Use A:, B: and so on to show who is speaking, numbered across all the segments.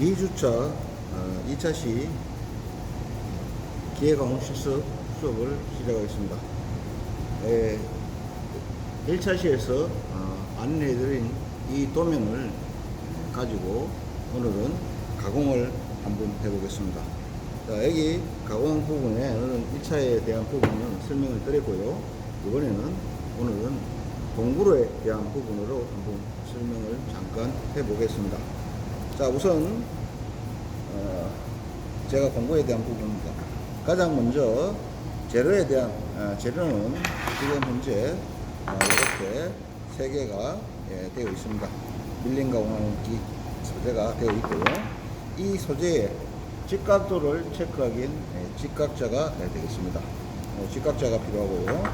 A: 2주차 어, 2차 시 기계강호 실습 수업을 시작하겠습니다. 에, 1차 시에서 어, 안내해드린 이 도면을 가지고 오늘은 가공을 한번 해보겠습니다. 자, 여기 가공 부분에 오늘은 1차에 대한 부분은 설명을 드렸고요. 이번에는 오늘은 동구로에 대한 부분으로 한번 설명을 잠깐 해보겠습니다. 자, 우선 어, 제가 공부에 대한 부분입니다. 가장 먼저 재료에 대한 어, 재료는 지금 현재 어, 이렇게 세 개가 예, 되어 있습니다. 밀린 가공하는 기 소재가 되어 있고요. 이 소재의 직각도를 체크하기엔 예, 직각자가 예, 되겠습니다. 어, 직각자가 필요하고요.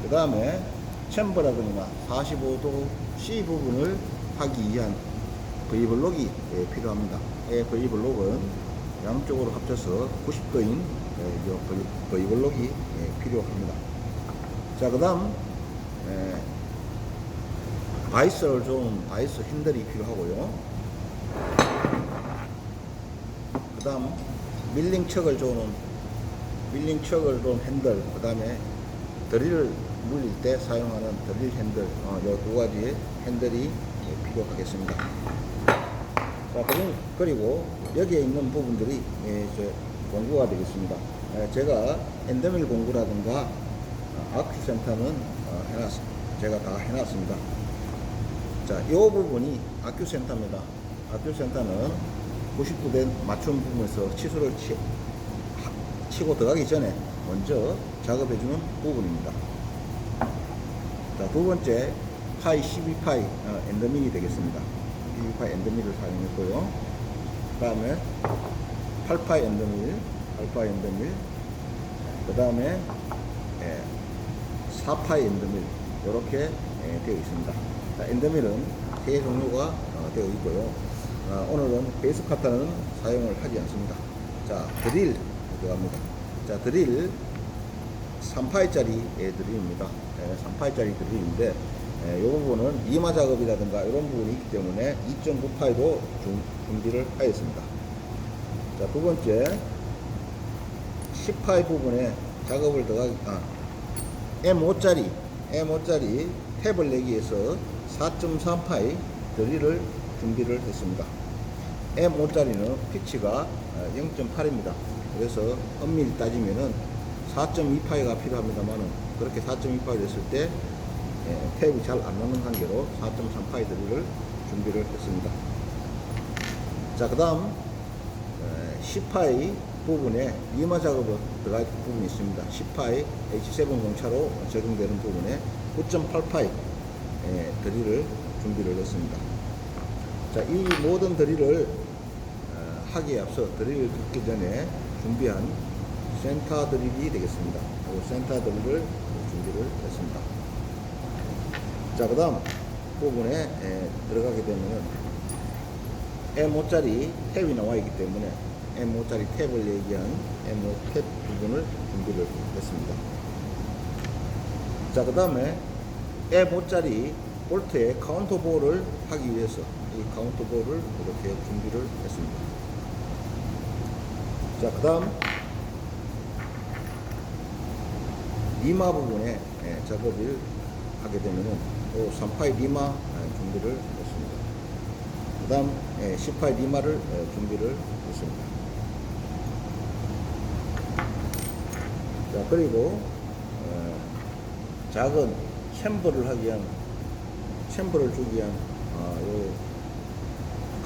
A: 그 다음에 챔버라든가 45도 C 부분을 하기 위한 V블록이 예, 필요합니다. 예, V블록은 양쪽으로 합쳐서 90도인 예, V블록이 예, 필요합니다. 자, 그 다음, 바이스를 좀, 바이스 핸들이 필요하고요. 그 다음, 밀링 척을 조는, 밀링 척을 좀 핸들, 그 다음에 드릴을 물릴 때 사용하는 드릴 핸들, 어, 이두 가지의 핸들이 예, 필요하겠습니다. 자, 그리고- 여기에 있는 부분들이 예, 이제 공구가 되겠습니다. 예, 제가 엔더밀 공구라든가 어, 아큐센터는 어, 해놨, 제가 다 해놨습니다. 자, 이 부분이 아큐센터입니다. 아큐센터는 90도 된 맞춤 부분에서 치수를 치, 하- 치고 들어가기 전에 먼저 작업해주는 부분입니다. 자, 두 번째, 파이 12파이 어, 엔더밀이 되겠습니다. 12파이 엔더밀을 사용했고요. 그 다음에 8파이 엔더밀, 8파이 엔더밀, 그 다음에 4파이 엔더밀, 이렇게 되어 있습니다. 자, 엔더밀은 세 종류가 어, 되어 있고요. 어, 오늘은 베이스 카타는 사용을 하지 않습니다. 자, 드릴 들어갑니다. 자, 드릴 3파이짜리 드릴입니다. 3파이짜리 드릴인데 이 부분은 이마 작업이라든가 이런 부분이 있기 때문에 2.9파이도 준비를 하였습니다. 자, 두 번째 10파이 부분에 작업을 들어가기 아, M5짜리 M5짜리 탭을 내기 위해서 4.3파이 드릴을 준비를 했습니다. M5짜리는 피치가 0.8입니다. 그래서 엄밀히 따지면은 4.2파이가 필요합니다만은 그렇게 4.2파이 됐을 때 예, 탭이 잘 안 나는 관계로 4.3파이 드릴을 준비를 했습니다. 자, 그 다음 10파이 부분에 이마 작업을 들어갈 부분이 있습니다. 10파이 H7 공차로 적용되는 부분에 9.8파이 예, 드릴을 준비를 했습니다. 자, 이 모든 드릴을 어, 하기에 앞서 드릴을 듣기 전에 준비한 센터 드릴이 되겠습니다. 이 센터 드릴을 준비를 했습니다. 자, 그 다음 부분에 에, 들어가게 되면은 M5짜리 탭이 나와 있기 때문에 M5짜리 탭을 얘기한 M5 탭 부분을 준비를 했습니다. 자, 그 다음에 M5짜리 볼트의 카운터 볼을 하기 위해서 이 카운터 볼을 이렇게 준비를 했습니다. 자, 그 다음 리마 부분에 예, 작업을 하게 되면은 또 3파이 리마 예, 준비를 했습니다. 그 다음 예, 10파이 리마를 예, 준비를 했습니다. 자, 그리고 어, 작은 챔버를 하기 위한 챔버를 주기 위한 어, 요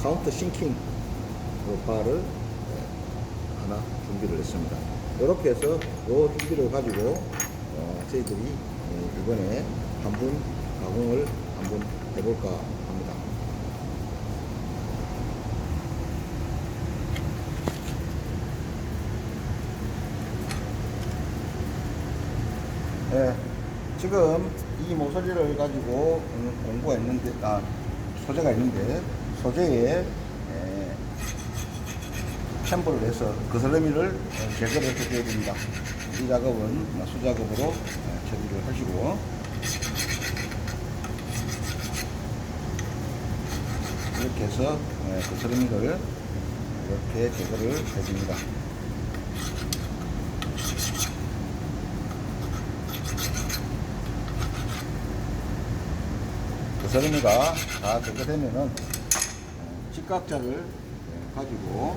A: 카운터 싱킹 요 바를 예, 하나 준비를 했습니다. 이렇게 해서 요 준비를 가지고 어, 저희들이 예, 이번에 한번 가공을 한번 해볼까 합니다. 예, 지금 이 모서리를 가지고 음, 공구가 있는데, 아, 소재가 있는데, 소재에 예, 챔버를 해서 거슬러미를 어, 제거를 해줘야 됩니다. 이 작업은 수작업으로 어, 처리를 하시고, 이렇게 해서 예, 거스름이를 이렇게 제거를 해줍니다. 그서름이가 다 제거되면은 어, 직각자를 예, 가지고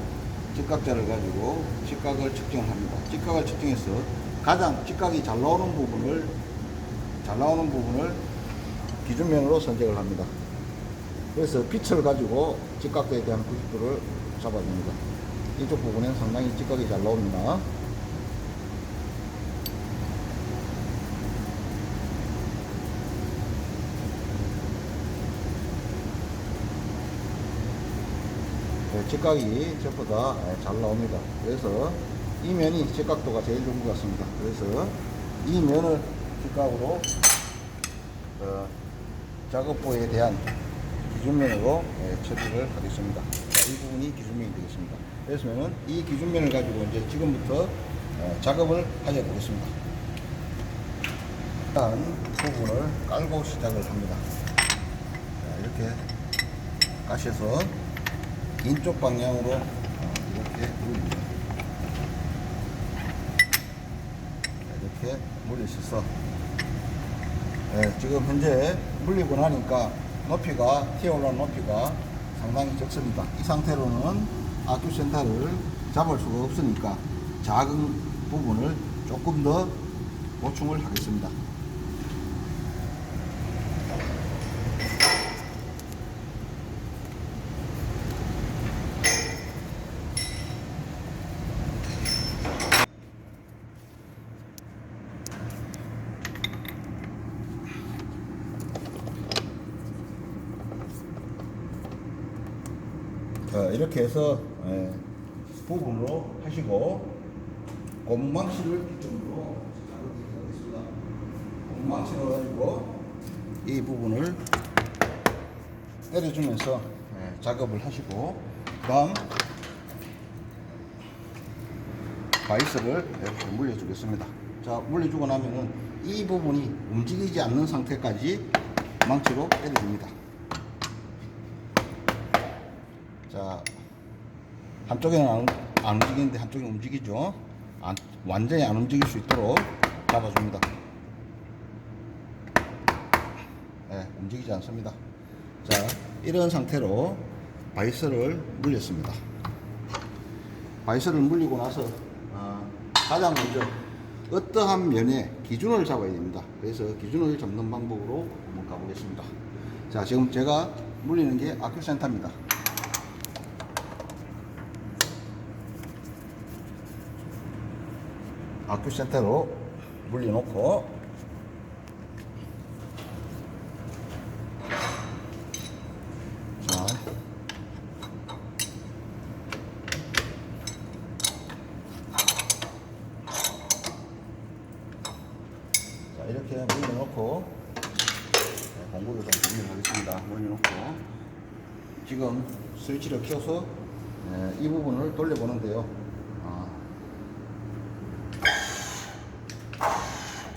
A: 직각자를 가지고 직각을 측정을 합니다. 직각을 측정해서 가장 직각이 잘 나오는 부분을 잘 나오는 부분을 기준면으로 선택을 합니다. 그래서 빛을 가지고 직각도에 대한 90도를 잡아줍니다. 이쪽 부분엔 상당히 직각이 잘 나옵니다. 네, 직각이 전부 다잘 나옵니다. 그래서 이 면이 직각도가 제일 좋은 것 같습니다. 그래서 이 면을 직각으로 어, 작업부에 대한 기준면으로 예, 처리를 하겠습니다. 자, 이 부분이 기준면이 되겠습니다. 그래서면은 이 기준면을 가지고 이제 지금부터 어, 작업을 하려 보겠습니다. 일단 부분을 깔고 시작을 합니다. 자, 이렇게 가셔서 인쪽 방향으로 어, 이렇게. 자, 이렇게 물리셔서 예, 지금 현재 물리고 나니까 높이가 튀어올라온 높이가 상당히 적습니다. 이 상태로는 아큐 센터를 잡을 수가 없으니까 작은 부분을 조금 더 보충을 하겠습니다. 자, 이렇게 해서 예, 부분으로 하시고 곰망치를 기준으로 작업하겠습니다. 곰망치를 가지고 이 부분을 때려주면서 예, 작업을 하시고 그다음 바이스를 이렇게 물려주겠습니다. 자, 물려주고 나면은 이 부분이 움직이지 않는 상태까지 망치로 때려줍니다. 자, 한쪽에는 안, 안 움직이는데 한쪽이 움직이죠. 안, 완전히 안 움직일 수 있도록 잡아줍니다. 네, 움직이지 않습니다. 자, 이런 상태로 바이스를 물렸습니다. 바이스를 물리고 나서 어, 가장 먼저 어떠한 면에 기준을 잡아야 됩니다. 그래서 기준을 잡는 방법으로 한번 가보겠습니다. 자, 지금 제가 물리는 게 아큐센터입니다. 아큐센터로 물려놓고 자 자, 이렇게 물려놓고 네, 공구를 좀 분리하겠습니다. 물려놓고 지금 스위치를 켜서 네, 이 부분을 돌려보는데요. 아,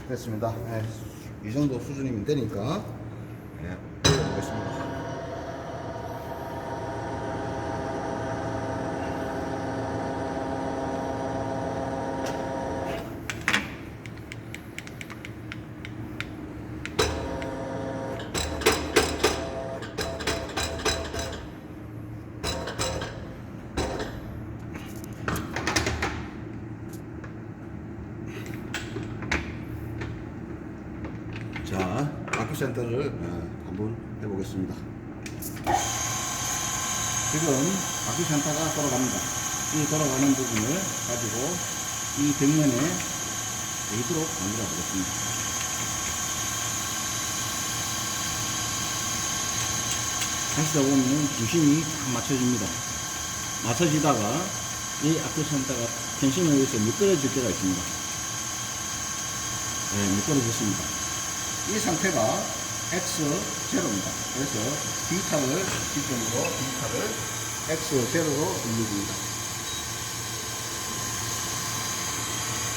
A: 됐습니다. 네, 이 정도 수준이면 되니까. 네, 올려보겠습니다. 자, 아큐센터를 어, 한번 해보겠습니다. 지금 아큐센터가 돌아갑니다. 이 돌아가는 부분을 가지고 이 벽면에 있도록 만들어 보겠습니다. 하시다 보면 중심이 딱 맞춰집니다. 맞춰지다가 이 아큐센터가 텐션에 의해서 미끄러질 때가 있습니다. 네, 미끄러졌습니다. 이 상태가 X0입니다. 그래서 B타를 기점으로 B타를 X0로 올려줍니다.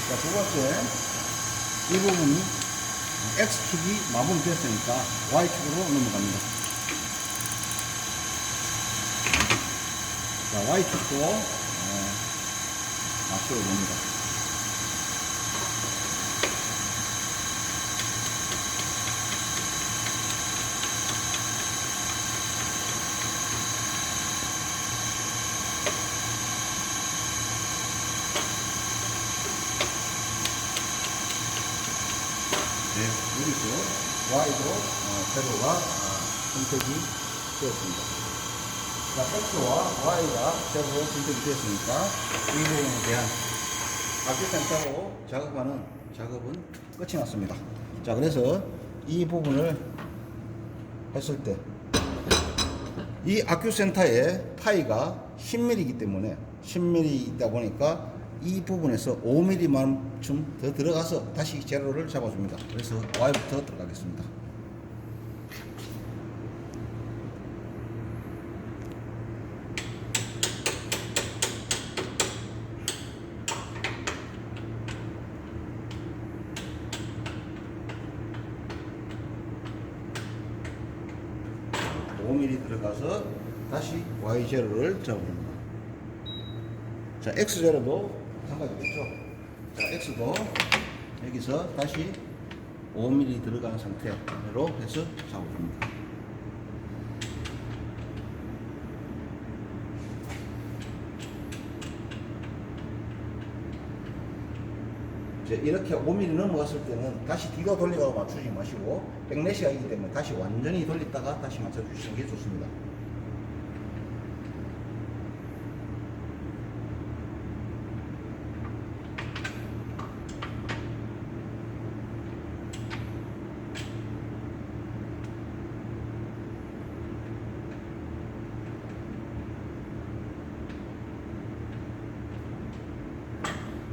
A: 자, 두 번째, 이 부분이 X축이 마무리됐으니까 Y축으로 넘어갑니다. 자, Y축도 어, 맞추어 봅니다. 네, 여기서 Y도 어, 세로가 어, 선택이 되었습니다. 자, X와 Y가 세로로 선택이 되었으니까 이 부분에 대한 악기센터로 작업하는 작업은 끝이 났습니다. 자, 그래서 이 부분을 했을 때 이 아큐센터의 파이가 10mm이기 때문에 10mm이다 보니까 이 부분에서 5mm만큼 더 들어가서 다시 제로를 잡아줍니다. 그래서 Y부터 들어가겠습니다. 오 m m 들어가서 다시 Y 제로를 잡아줍니다. 자, X 제로도 마찬가지겠죠. 자, X도 여기서 다시 5mm 들어간 상태로 해서 잡아줍니다. 이제 이렇게 5mm 넘어갔을 때는 다시 뒤로 돌려가 맞추지 마시고 백내시가 있기 때문에 다시 완전히 돌렸다가 다시 맞춰주시는 게 좋습니다.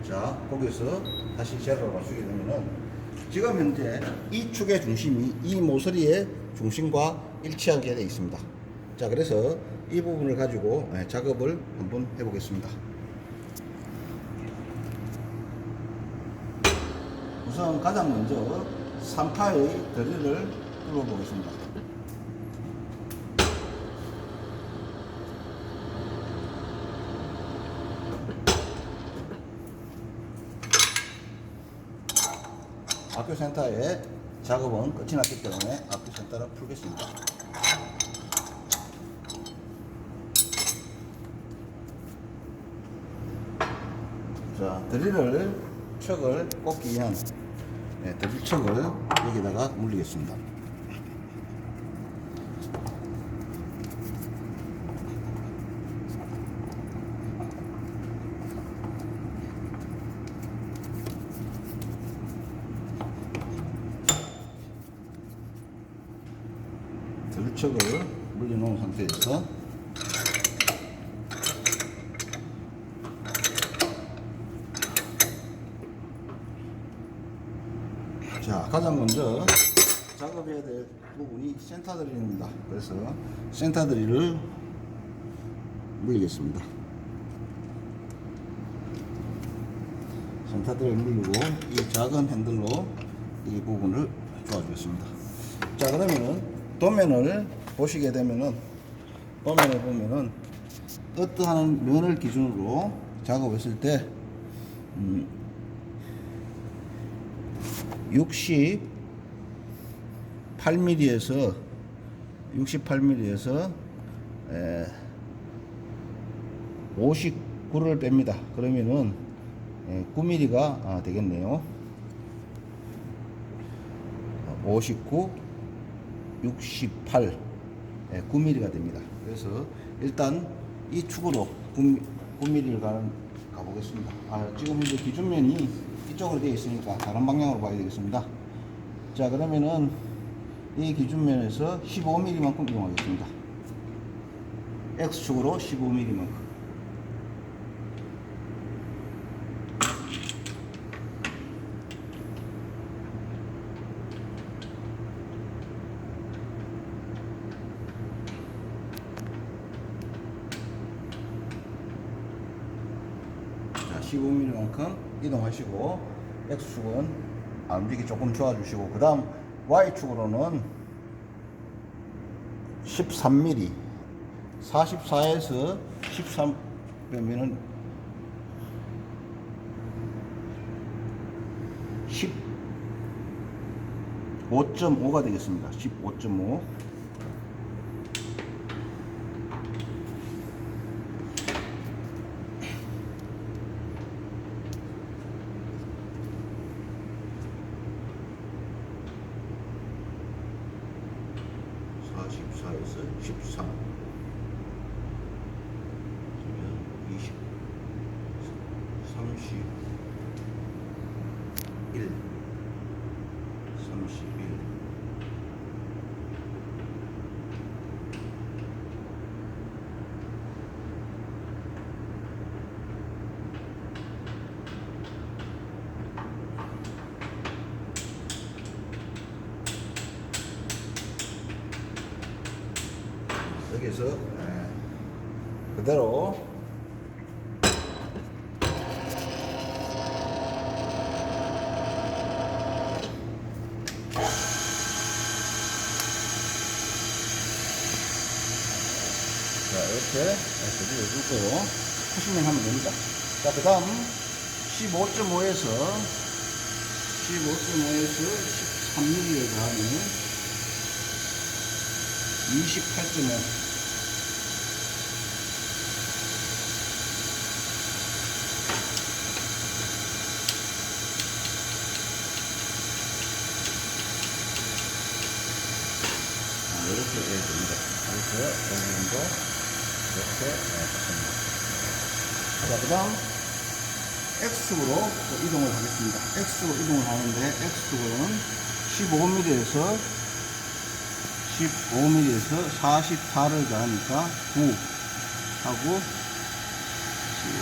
A: 자, 거기서 다시 제로를 맞추게 되면은 지금 현재 이 축의 중심이 이 모서리의 중심과 일치하게 되어 있습니다. 자, 그래서 이 부분을 가지고 예, 작업을 한번 해보겠습니다. 우선 가장 먼저 3파의 드릴을 뚫어보겠습니다. 학교 센터의 작업은 끝이 났기 때문에 학교 센터를 풀겠습니다. 자, 드릴을 척을 꽂기 위한 네, 드릴 척을 여기다가 물리겠습니다. 들척을 물려놓은 상태에서 자 가장 먼저 작업해야 될 부분이 센터 드릴입니다. 그래서 센터 드릴을 물리겠습니다. 센터 드릴 물리고 이 작은 핸들로 이 부분을 조아주겠습니다. 자 그러면은 도면을 보시게 되면은 도면을 보면은 어떠한 면을 기준으로 작업했을 때 음, 68mm에서 68mm에서 59를 뺍니다. 그러면은 9mm가 되겠네요. 59, 68, 9mm가 됩니다. 그래서 일단 이 축으로 9, 9mm를 가는, 가보겠습니다. 아, 지금 이제 기준면이 이쪽으로 되어 있으니까 다른 방향으로 봐야 되겠습니다. 자, 그러면은 이 기준면에서 15mm만큼 이용하겠습니다. X축으로 15mm만큼. 자, 15mm만큼 이동하시고 X축은 움직이 조금 좋아 주시고 그 다음 Y축으로는 13mm 44에서 13 빼면은 15.5가 되겠습니다. 15.5. inclusive. 두고 푸시면 하면 됩니다. 자 그 다음 15.5에서 15.5에서 13mm에 가하면 28.5 아, 이렇게 해야 됩니다. 이렇게 정도 이렇게 했습니다. 자, 그 다음 X축으로 또 이동을 하겠습니다. X축으로 이동을 하는데 X축으로는 15mm에서 15mm에서 44를 가니까 9 하고 지금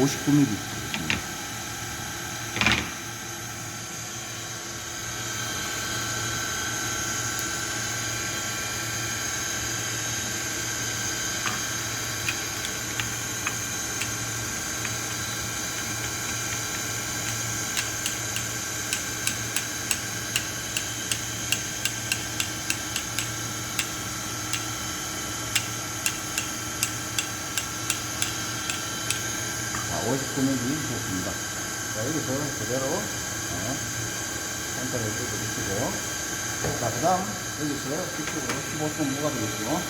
A: 59mm 자, 59mm 좋습니다. 자, 여기서 그대로 어, 센터를 뜯어주시고 자, 그 다음 여기서 뒤쪽으로 15.5가 되겠죠.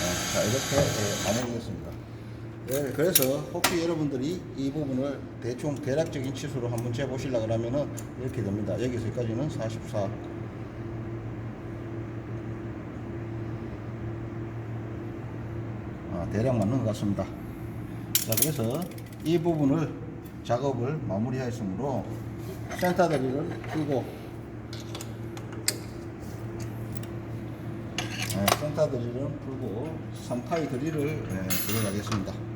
A: 네, 자, 이렇게 예, 마무리겠습니다. 네, 그래서 혹시 여러분들이 이 부분을 대충 대략적인 치수로 한번 재보시려 그러면은 이렇게 됩니다. 여기서 여기까지는 44. 아, 대략 맞는 것 같습니다. 자, 그래서 이 부분을 작업을 마무리하였으므로 센터 다리를 풀고 네, 센터 드릴을 풀고 3파이 드릴을 네, 들어가겠습니다.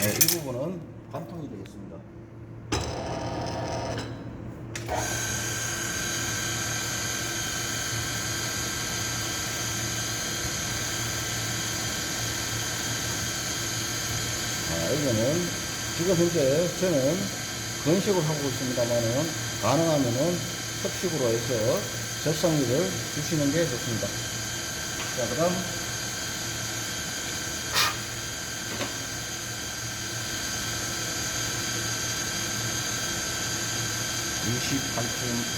A: 네, 이 부분은 관통이 되겠습니다. 아, 여기는 지금 현재 저는 건식을 하고 있습니다만은 가능하면은 섭식으로 해서 접상미를 주시는 게 좋습니다. 자, 그 다음 28점 그다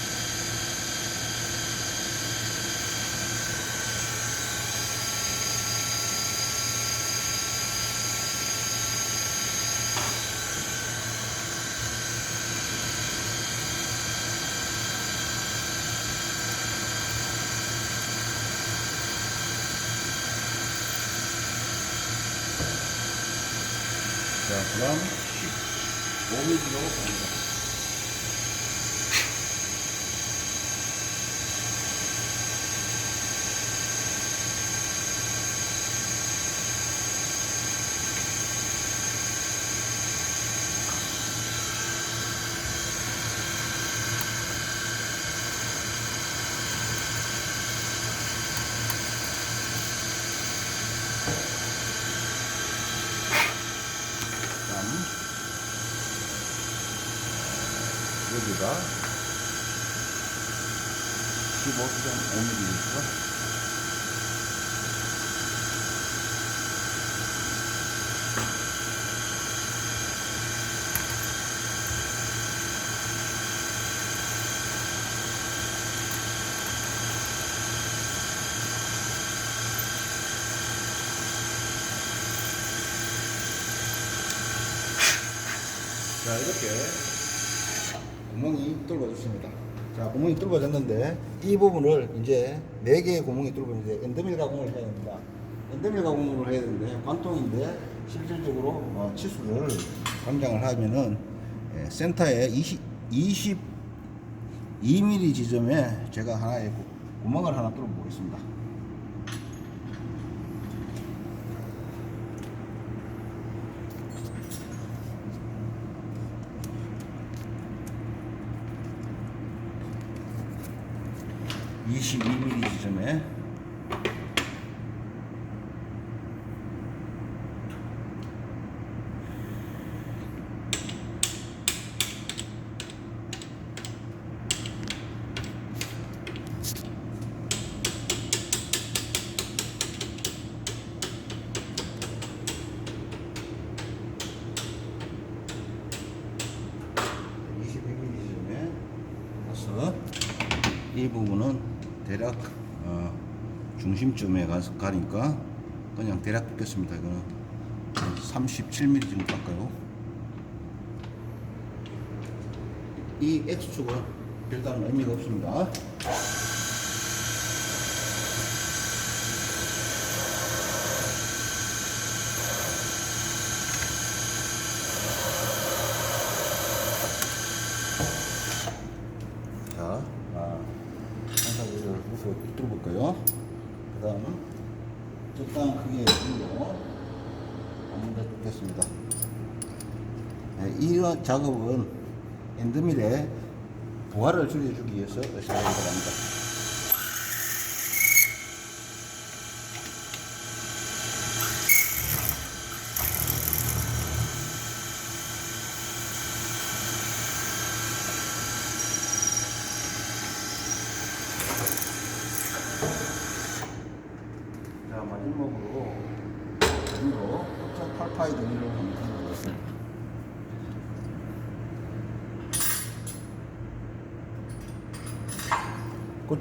A: 음 15mm로 갑니다. 그다음 여기가 15.5mm니까 자 이렇게 뚫어졌습니다. 자 구멍이 뚫어졌는데 이 부분을 이제 네 개의 구멍이 뚫어졌는데 엔더밀 가공을 해야 됩니다. 엔더밀 가공을 해야 되는데 관통인데 실질적으로 어, 치수를 감장을 하면은 예, 센터에 20, 22mm 지점에 제가 하나의 구- 구멍을 하나 뚫어 보겠습니다. (22mm) 지점에. (22mm) 지점에. 가서 이 부분은 대략 어, 중심점에 가서 가니까 그냥 대략 뜯겠습니다. 이거는 37mm 정도 갈까요? 이 X축은 별다른 의미가 없습니다. 자, 아, 한사를 해서 뚫어볼까요? 그 다음, 적당한 크기의 줄로 한번 더 뚫겠습니다. 네, 이런 작업은 엔드밀의 부하를 줄여주기 위해서 시작이 들어갑니다. 자, 마지막으로 위로 9.88파이 등으로 한번 해보겠습니다.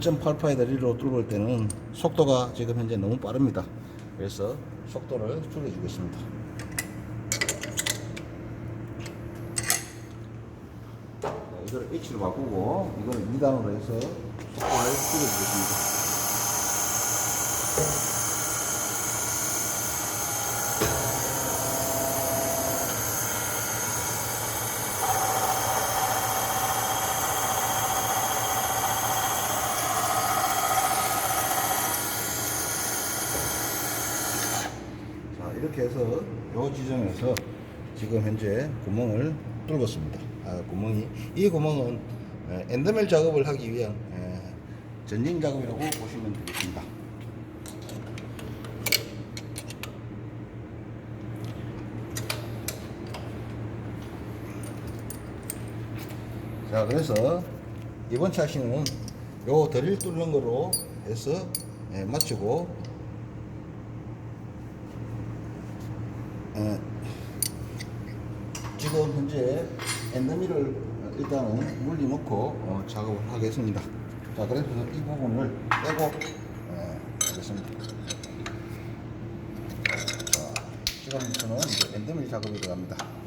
A: (9.88파이 다리로 뚫을 때는 속도가 지금 현재 너무 빠릅니다. 그래서 속도를 줄여주겠습니다. 자, 이거를 H로 바꾸고 이거를 2단으로 해서 속도를 줄여주겠습니다 자 이렇게 해서 요 지점에서 지금 현재 구멍을 뚫었습니다. 아, 구멍이 이 구멍은 에, 엔더멜 작업을 하기 위한 에, 전진 작업이라고 보시면 되겠습니다. 자 그래서 이번 차시는 요 드릴 뚫는 거로 해서 예, 마치고 어, 지금 현재 엔더미를 일단은 물리 놓고 어, 작업을 하겠습니다. 자, 그래서 이 부분을 빼고 어, 하겠습니다. 자, 지금부터는 이제 엔더밀 작업이 들어갑니다.